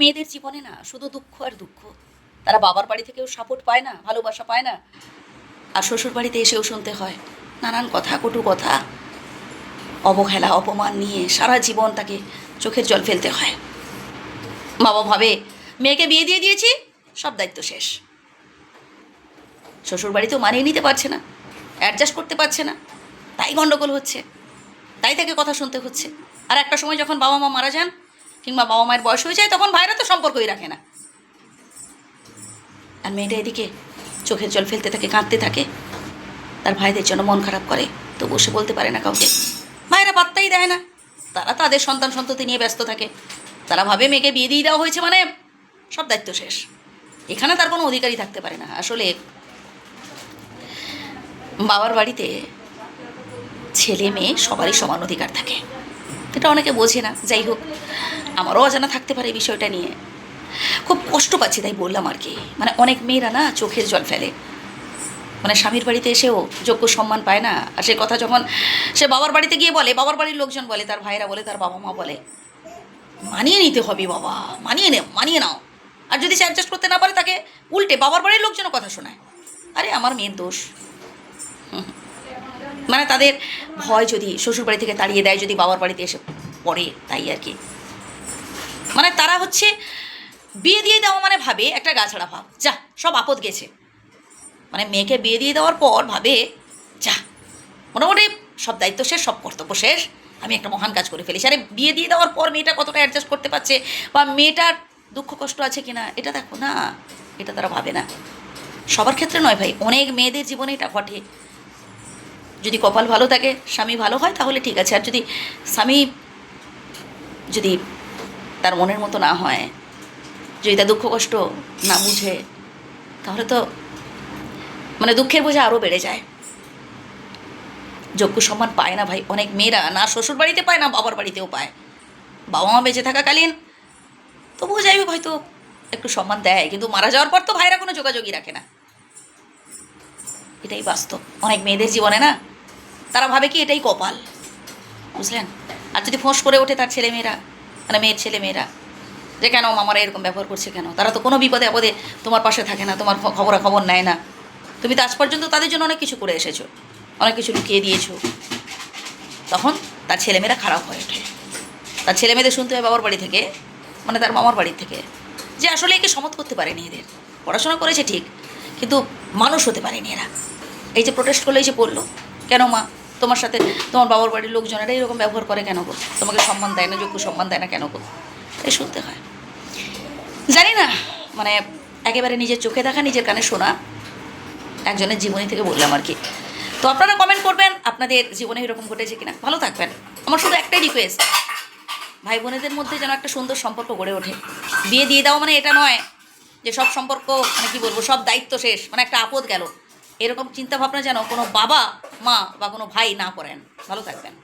মেয়েদের জীবনে না শুধু দুঃখ আর দুঃখ। তারা বাবার বাড়ি থেকেও সাপোর্ট পায় না, ভালোবাসা পায় না। আর শ্বশুর বাড়িতে এসেও শুনতে হয়, নানান কথা, কটু কথা, অবহেলা, অপমান নিয়ে সারা জীবন তাকে চোখের জল ফেলতে হয়। বাবা ভাবে, মেয়েকে বিয়ে দিয়ে দিয়েছি, সব দায়িত্ব শেষ। শ্বশুর বাড়িতেও মানিয়ে নিতে পারছে না অ্যাডজাস্ট করতে পারছে না, তাই গণ্ডগোল হচ্ছে, তাই তাকে কথা শুনতে হচ্ছে। আর একটা সময় যখন বাবা মা মারা যান কিংবা বাবা মায়ের বয়স হয়ে যায়, তখন ভাইরা তো সম্পর্কই রাখে না। আর মেয়েটা এদিকে চোখের জল ফেলতে থাকে, কাঁদতে থাকে। তার ভাইদের জন্য মন খারাপ করে তো বসে বলতে পারে না কাউকে। ভাইরা পাত্তাই দেয় না। তারা তাদের সন্তান সন্ততি নিয়ে ব্যস্ত থাকে। তারা ভাবে মেয়েকে বিয়ে দিয়ে দেওয়া হয়েছে মানে সব দায়িত্ব শেষ। এখানে তার কোনো অধিকারই থাকতে পারে না। আসলে বাবার বাড়িতে ছেলে মেয়ে সবারই সমান অধিকার থাকে। এটা অনেকে বোঝে না। যাই হোক আমারও অজানা থাকতে পারে বিষয়টা নিয়ে। খুব কষ্ট পাচ্ছি তাই বললাম আর কি। মানে অনেক মেয়েরা না চোখের জল ফেলে। মানে স্বামীর বাড়িতে এসেও যোগ্য সম্মান পায় না। আর সে কথা যখন সে বাবার বাড়িতে গিয়ে বলে, বাবার বাড়ির লোকজন বলে, তার ভাইরা বলে, তার বাবা মা বলে, মানিয়ে নিতে হবে বাবা, মানিয়ে নে মানিয়ে নাও। আর যদি সে অ্যাডজাস্ট করতে না পারে, তাকে উল্টে বাবার বাড়ির লোকজনও কথা শোনায়। আরে আমার মেয়ের দোষ। মানে তাদের ভয় যদি শ্বশুর বাড়ি থেকে তাড়িয়ে দেয়, যদি বাবার বাড়িতে এসে পড়ে, তাই আর কি। হচ্ছে, বিয়ে দিয়ে দেওয়া মানে ভাবে একটা গাছড়া ভাব। যা, সব আপদ গেছে। মানে মেয়েকে বিয়ে দিয়ে দেওয়ার পর ভাবে, যা, মোটামুটি সব দায়িত্ব শেষ, সব কর্তব্য শেষ। আমি একটা মহান কাজ করে ফেলেছি। আরে, বিয়ে দিয়ে দেওয়ার পর মেয়েটা কতটা অ্যাডজাস্ট করতে পারছে? বা মেয়েটার দুঃখ কষ্ট আছে কিনা? এটা দেখো না, এটা তারা ভাবে না। সবার ক্ষেত্রে নয় ভাই, অনেক মেয়েদের জীবনে এটা ঘটে। যদি কপাল ভালো থাকে, স্বামী ভালো হয়, তাহলে ঠিক আছে। আর যদি স্বামী যদি তার মনের মতো না হয়, যদি তার দুঃখ কষ্ট না বুঝে, তাহলে তো মানে দুঃখের বোঝা আরও বেড়ে যায়। যোগ্য সম্মান পায় না ভাই, অনেক মেয়েরা না শ্বশুর বাড়িতে পায়, না বাবার বাড়িতেও পায়। বাবা মা বেঁচে থাকাকালীন তবুও যাই হয়তো একটু সম্মান দেয়, কিন্তু মারা যাওয়ার পর তো ভাইরা কোনো যোগাযোগই রাখে না। এটাই বাস্তব। অনেক মেয়েদের জীবনে না, তারা ভাবে কি এটাই কপাল। বুঝলেন? আর যদি ফোঁস করে ওঠে তার ছেলে মেয়েরা মানে মেয়ের ছেলে মেয়েরা। যে কেন মামারা এরকম ব্যবহার করছে কেন? তারা তো কোনো বিপদে আপদে তোমার পাশে থাকে না, তোমার খবরা খবর নেয় না। তুমি তো আজ পর্যন্ত তাদের জন্য অনেক কিছু করে এসেছ, অনেক কিছু লুকিয়ে দিয়েছ। তখন তার ছেলেমেয়েরা খারাপ হয়ে ওঠে। তার ছেলেমেয়েদের শুনতে হয় বাবার বাড়ি থেকে মানে তার মামার বাড়ি থেকে। যে আসলে একে সমত করতে পারেনি এদের। পড়াশোনা করেছে ঠিক, কিন্তু মানুষ হতে পারেনি এরা। এই যে প্রোটেস্ট করলে, এই যে পড়ল কেন মা তোমার সাথে তোমার বাবার বাড়ির লোকজনেরা এরকম ব্যবহার করে কেন গো? তোমাকে সম্মান দেয় না, যোগ্য সম্মান দেয় না কেন গো? এই শুনতে হয়। জানি না মানে একেবারে নিজের চোখে দেখা, নিজের কানে শোনা, একজনের জীবনী থেকে বললাম আর কি। তো আপনারা কমেন্ট করবেন, আপনাদের জীবনে এরকম ঘটেছে কিনা। ভালো থাকবেন। আমার শুধু একটাই রিকোয়েস্ট ভাই বোনেদের মধ্যে যেন একটা সুন্দর সম্পর্ক গড়ে ওঠে। বিয়ে দিয়ে দাও মানে এটা নয় যে সব সম্পর্ক মানে কি বলব, সব দায়িত্ব শেষ মানে একটা আপদ গেল। এরকম চিন্তা ভাবনা যেন কোনো বাবা মা বা কোনো ভাই না করেন। ভালো থাকবেন।